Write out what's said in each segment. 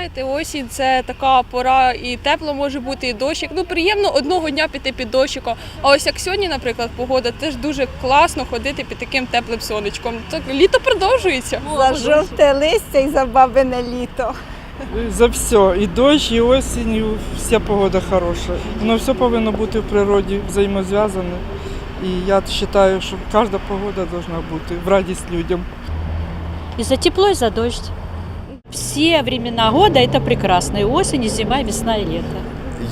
знаєте, осінь це така пора, і тепло може бути, і дощик. Ну приємно одного дня піти під дощиком. А ось як сьогодні, наприклад, погода, теж дуже класно ходити під таким теплим сонечком. Так літо продовжується. За жовте листя і за бабине літо. За все. І дощ, і осінь, і вся погода хороша. Воно все повинно бути в природі взаємозв'язане. І я вважаю, що кожна погода повинна бути в радість людям. И за тепло, и за дождь. Все времена года это прекрасно. И осень, и зима, и весна, и лето.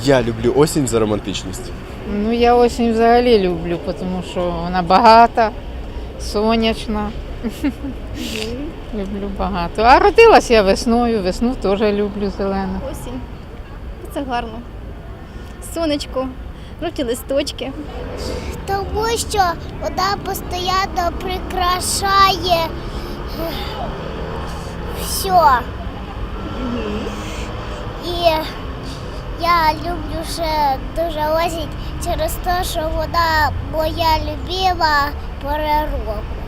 Я люблю осінь за романтичність. Ну, я осінь взагалі люблю, тому що вона багата, сонячна. люблю багато. А родилась я весною, весну теж люблю зелену. Осінь. Це гарно. Сонечко, жовті листочки. Тому що вона постійно прикрашає все. І я люблю ще дуже осінь через те, що вона моя любима пора року.